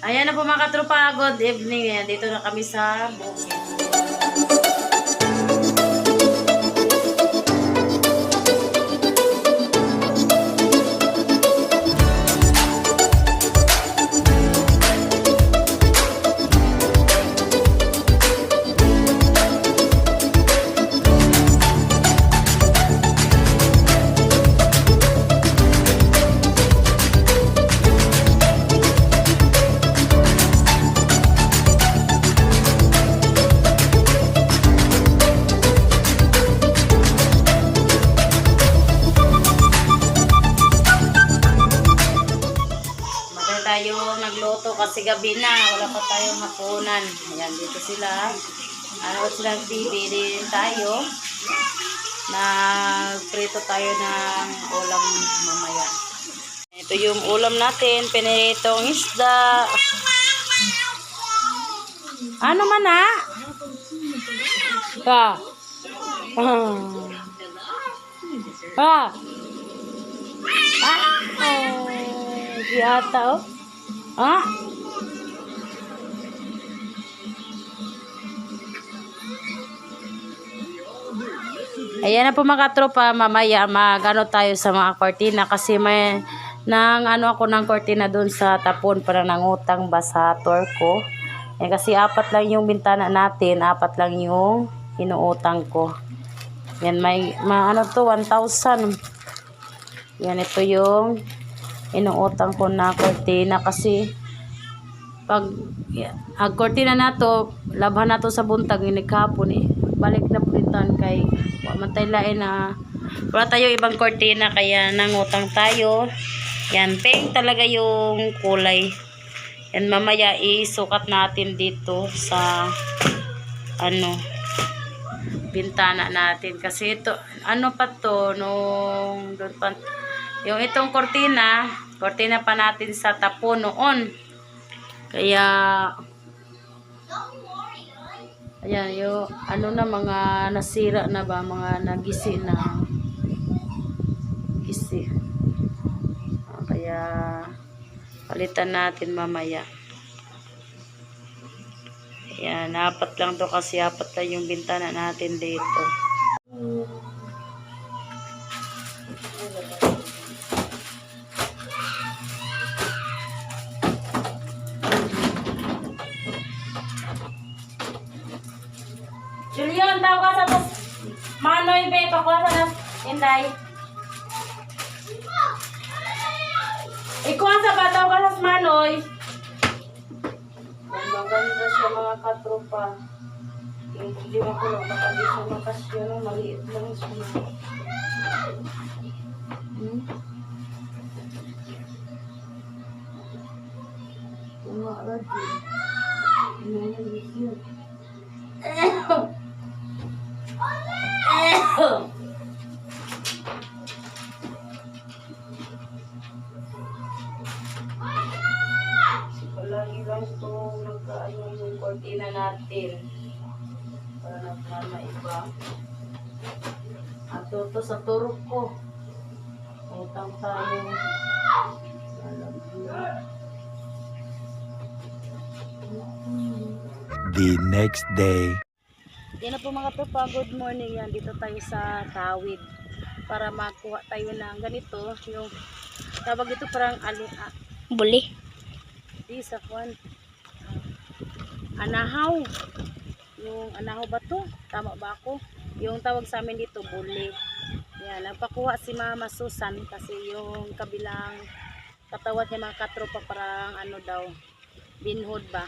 Ayan na po mga katropa, good evening. Dito na kami sa bukid. Gabi na, wala pa tayong hapunan. Ayan, dito sila. Ano silang TV din tayo. Nagprito tayo ng ulam mamaya. Ito yung ulam natin, pinitong isda. Ano man ha? Ha? Ah. Ah. Ah. Oh, si ata oh. Ah. Ayan na po mga tropa, mamaya magano tayo sa mga kortina kasi may nang ano ako ng kortina doon sa tapon para nangutang ba sa tour ko. Eh, kasi apat lang yung bintana natin, apat lang yung inuutang ko. Yan may, ma, ano to 1,000. Yan ito yung inuutang ko na kortina kasi pag yeah, ang kortina na to, labhan na to sa buntag ini kahapon eh. Balik na pulitan kay wa man tayo lain na wala tayo ibang kortina kaya nangutang tayo. Yan, pink talaga yung kulay. Yan, mamaya isukat natin dito sa ano bintana natin kasi ito ano pa to nung doon pa yung itong kortina kortina pa natin sa tapo noon kaya ayan yung ano na mga nasira na ba mga nagisi na. Gisi. Ah, kaya palitan natin mamaya. Ayan, apat lang to kasi apat lang yung bintana natin dito. Pakuha sa nas. Inday. Ikuha sa bataw ka sa Manoy. Maganda siya mga katropa. Hindi mo ko siya makasya no, maliit lang siya. Hmm? Radyo. Ano yung yun? The next day. Yan na po mga tropa, good morning yan. Dito tayo sa tawid para makuha tayo ng ganito. Yung tawag ito parang ali, ah, Buli. di sa kwan. Ah, anahaw. Yung anahaw ba to? Tama ba ako? Yung tawag sa amin dito, buli. Yan, nagpakuha si Mama Susan kasi yung kabilang katawad niya mga katropa parang ano daw, binhood ba.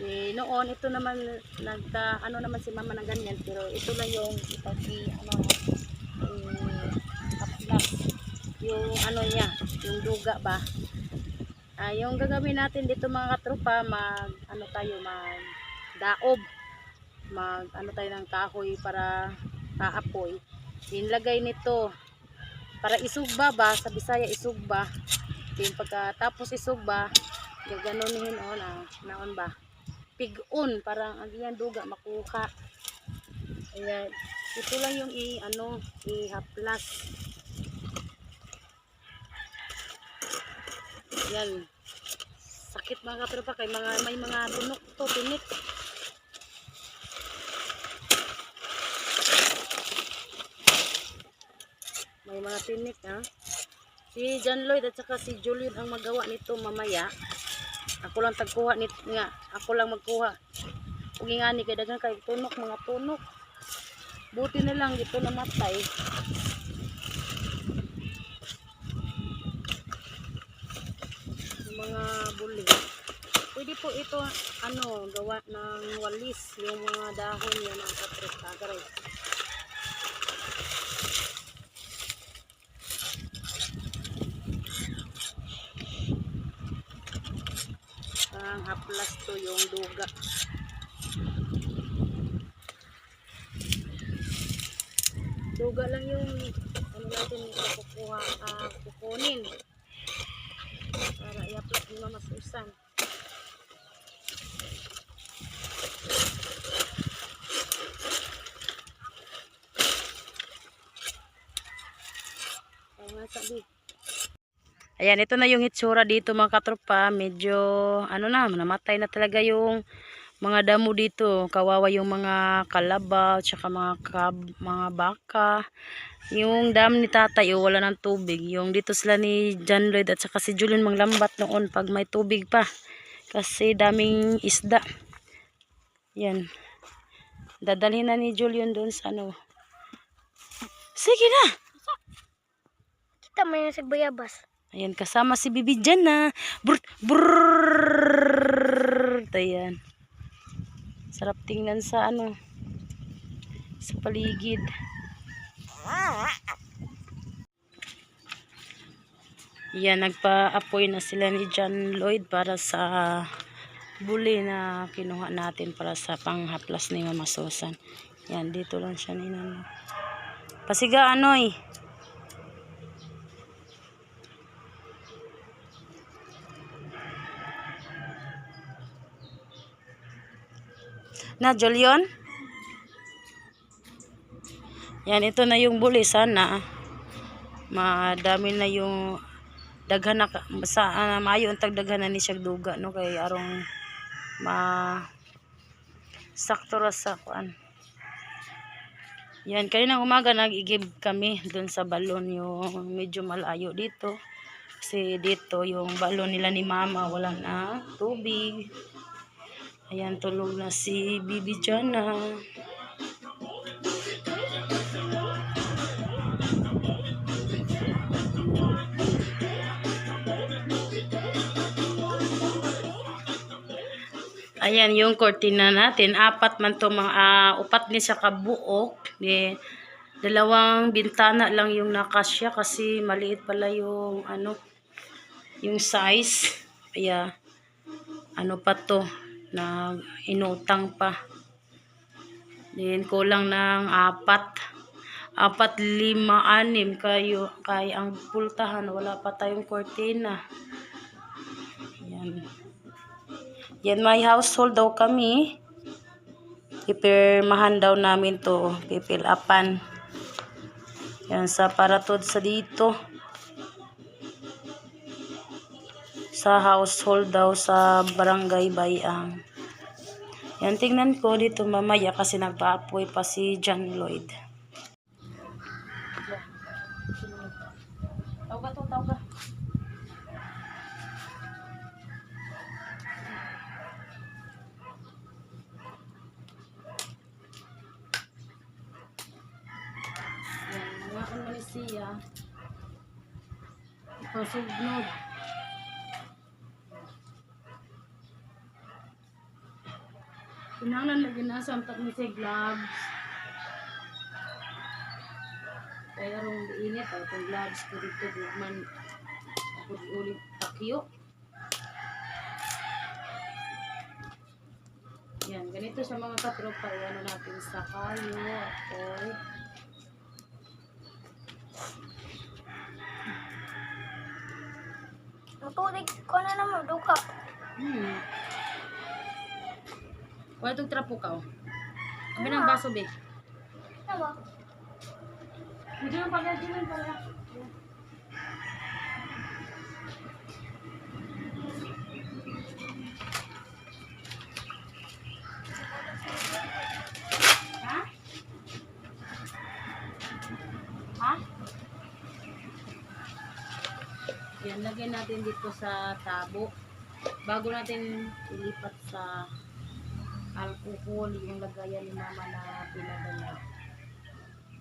Eh, noon, ito naman, nagka, ano naman si mama ng ganyan, pero ito lang yung ipag ano, eh, kaplas, yung ano niya, yung duga ba. Ah, yung gagawin natin dito mga katropa, mag, ano tayo, mag daob, mag, ano tayo ng kahoy para kaapoy. Inlagay nito, para isugba ba, sa Bisaya isugba. Yung pagkatapos isugba, gaganunin o na, naon ba pigon parang ang duga makuha ayan ito lang yung i ano i-haplas yan Sakit mga katropa kay mga may mga tunok to, tinik. May mga tinik ha. Si John Lloyd at saka si Julian ang magawa nito mamaya. Ako lang tagkuha nit nga, ako lang magkuha. Ug ingani kay daghan kay tunok mga tunok. Buti na lang dito namatay. Yung mga buli. Pwede po ito ano gawa ng walis yung mga dahon yan ng katres tagaray. Haplas to yung duga. Duga lang yung ano natin kukuha, ah, kukunin. Para i-upload ni Mama Susan. Kaya nga sabi. Ayan, ito na yung hitsura dito mga katropa. Medyo, ano na, namatay na talaga yung mga damo dito. Kawawa yung mga kalabaw, tsaka mga, kab, mga baka. Yung dam ni tatay, oh, wala ng tubig. Yung dito sila ni John Lloyd at saka si Julian manglambat noon pag may tubig pa. Kasi daming isda. Yan. Dadalhin na ni Julian doon sa ano. Sige na! Kita mo yung sigbayabas. Ayan, kasama si Bibi dyan na. Brr, brrrr. Ayan. Sarap tingnan sa ano. Sa paligid. Yan, nagpa-apoy na sila ni John Lloyd para sa buli na kinuha natin para sa panghaplas ni Mama Susan. Yan, dito lang siya ninano. Pasiga ano eh. Na, Julian? Yan, ito na yung buli. Sana madami na yung daghan na, sa, uh, maayo ang tagdaghan na ni siya duga, no? Kay arong ma sakto ra sa kuan. Yan, kaninang umaga nag-igib kami dun sa balon yung medyo malayo dito. Kasi dito yung balon nila ni mama wala na tubig. Ayan, tulog na si Bibi Jana. Ayan, yung cortina natin. Apat man to mga, ah, upat ni sa kabuok. Di, dalawang bintana lang yung nakasya kasi maliit pala yung, ano, yung size. Kaya, ano pa to, na inutang pa. Then, kulang ng apat. Apat, lima, anim. Kayo, kaya ang pultahan. Wala pa tayong cortina. Yan. Yan, may household daw kami. Pipirmahan daw namin to. Pipil upan. Yan, sa paratod sa dito. Sa household daw sa barangay Bayang. Yan, tingnan ko dito mamaya kasi nagpa-apoy pa si John Lloyd. Tawag to, tawag Yan, mga ano ni siya. Pasugnod. Kinahanglan lagi na sa amtak ni siya gloves. Kaya rong init ay itong gloves ko dito di man ako ulit takyo. Yan, ganito sa mga katropa. Iano natin sa kayo. Okay. Ang tubig ko na naman, duka. Hmm. Wala itong trapo ka, oh. Kami ng baso, be. Tama. Hindi mo pala, hindi mo pala. Yan, lagyan natin dito sa tabo bago natin ilipat sa alcohol, yung lagayan ni mama na pinadala.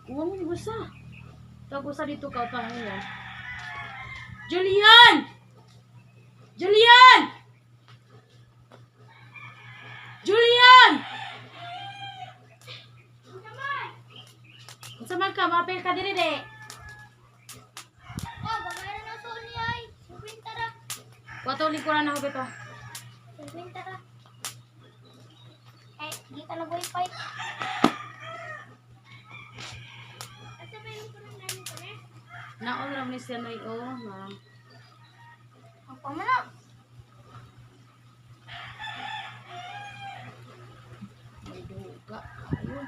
Kuha mo yung gusa. Ito gusa dito ka pa ngayon. Julian! Julian! Julian! Unsa man ka? Mapil ka diri de. Oh, bagayan na sa ni ay. Subin tara. Wato likuran ako bito. Subin tara. Eh, di ka na wifi. Asa ba yung kurang namin ko eh? Naon ra ni siya noy o na. Apa man na? May duga. Ayun.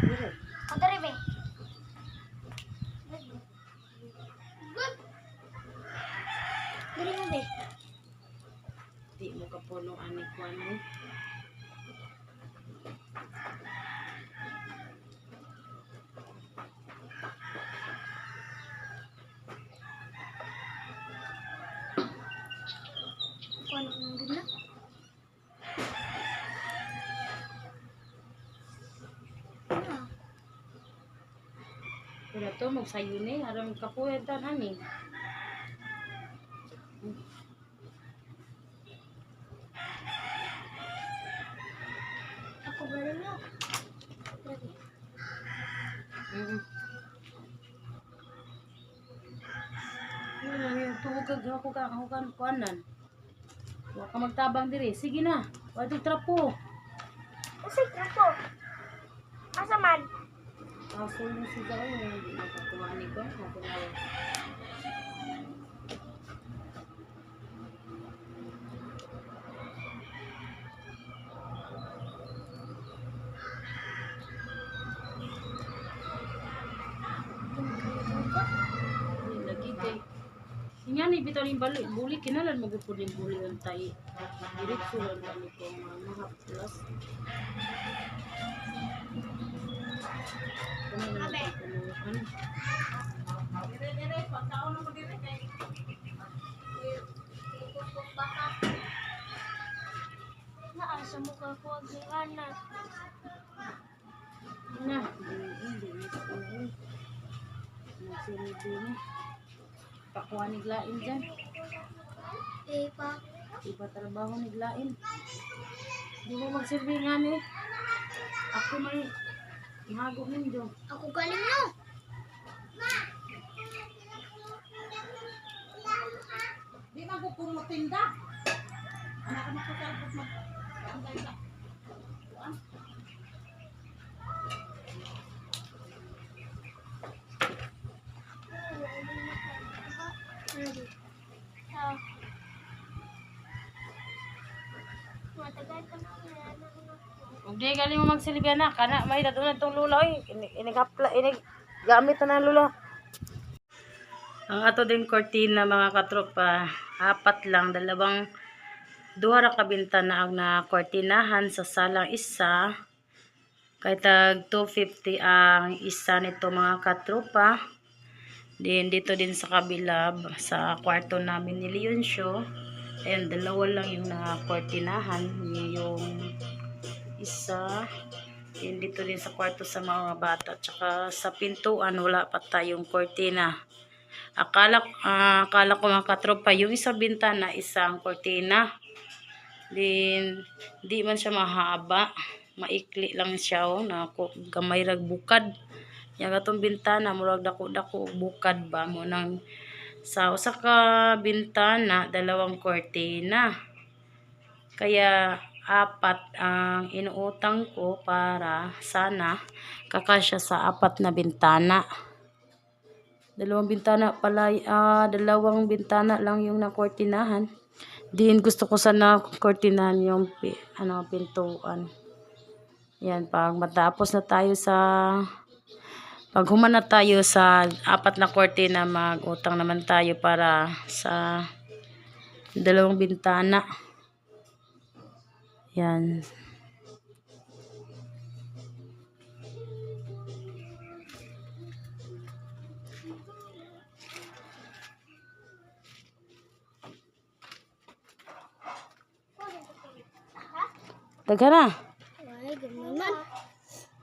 Dili. O dari be. Good. Dari mo be. Di mo ka puno ani ano. Kuan ko nang gud na. Ah, Pero to magsayo ni aron kapuyan tan ani. Ako ba rin mo? Dari. Mm. Wala yun, tuwag ka ako ka ako kan kuanan. Wa ka magtabang diri. Sige na. Wa di trapo. Kasi trapo. Asa man? Kaso mo si Gao, hindi nakakuha ni ko. Nakuha. Lagi kay Nga ni bitaw ni bali, buli kinalan magupod ni buli ang tay. Diretso lang kami ko mga plus. Abe. Ano? Naasa mo ka ko agianan. Na, hindi na ko. Nasinid din. Pakuha ni Glain dyan. Eh pa. Iba trabaho ni Glain. Hindi mo magsilbi nga ni. Ako may mago ninyo. Ako galing no. Di man ko kung matinda. Anak ka makakalpot mag... Ang ganda. Kuan. Ah. Matagal ka na. Huwag di galing mo magsilbi na. Kana may tatunan tong lula. Oy. Inig, inigapla. Inig, gamit na ng lula. Ang ato din kortina mga katropa, apat lang, dalawang duha ra ka bintana ang na kortinahan sa salang isa. Kay tag 250 ang isa nito mga katropa. Then dito din sa kabila sa kwarto namin ni Leoncio. Ayan, dalawa lang yung na kortinahan. Yung isa. Then dito din sa kwarto sa mga bata. Tsaka sa pintuan wala pa tayong kortina. Akala, ah, akala ko mga katropa, yung isang bintana, isang kortina. Then, di man siya mahaba. Maikli lang siya, oh, na gamay rag bukad. Yung atong bintana, murag dako-dako bukad ba mo nang sa usa ka bintana, dalawang kortina. Kaya apat ang inuutang ko para sana kakasya sa apat na bintana. Dalawang bintana pala, ah, dalawang bintana lang yung nakortinahan. Din gusto ko sana kortinahan yung ano, pintuan. Yan, pag matapos na tayo sa pag human na tayo sa apat na kortina, mag-utang naman tayo para sa dalawang bintana. Yan. Dagha na. Gamay man.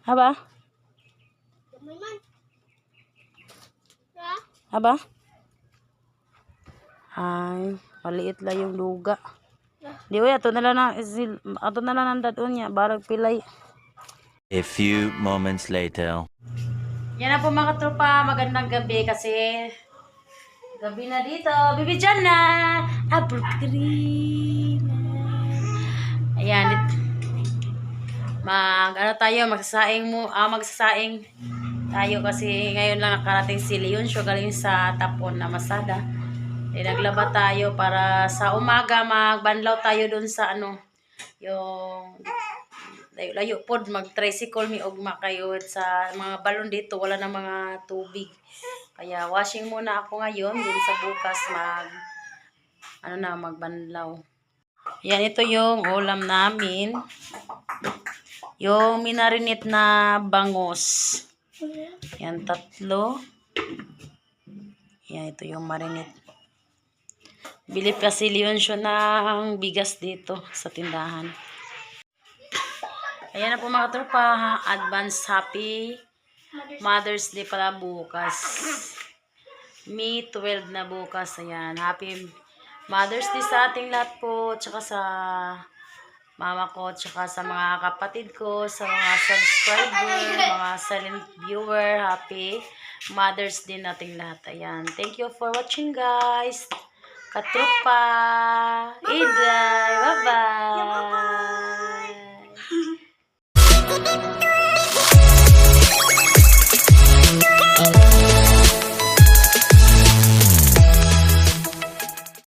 Haba? Gamay man. Ha? Haba? Ay, maliit lang yung luga. Di uy, ato na lang na, isil- ato na lang ang dadon niya, barag pilay. A few moments later. Yan na po mga tropa, magandang gabi kasi gabi na dito. Bibi dyan na! Apple cream. Ayan. it- Mag, ano tayo, magsasaing mo, ah, magsasaing tayo kasi ngayon lang nakarating si Leon. Show galing sa Tapon na Masada. Eh, naglaba tayo para sa umaga magbanlaw tayo dun sa ano, yung layo-layo pod. Mag-tricycle mi og makayod sa mga balon dito. Wala na mga tubig. Kaya washing muna ako ngayon. Din sa bukas mag ano na magbanlaw. Yan ito yung ulam namin. Yung minarinit na bangos yan tatlo yan ito yung marinate Bili kasi Leon siya ng bigas dito sa tindahan. Ayan na po mga tropa, advance happy Mother's Day pala bukas. May 12 na bukas. Ayan, happy Mother's Day sa ating lahat po, tsaka sa mama ko, tsaka sa mga kapatid ko, sa mga subscriber, mga silent viewer, happy Mother's Day nating lahat. Ayan, thank you for watching guys. Katrupa, Iday, bye-bye.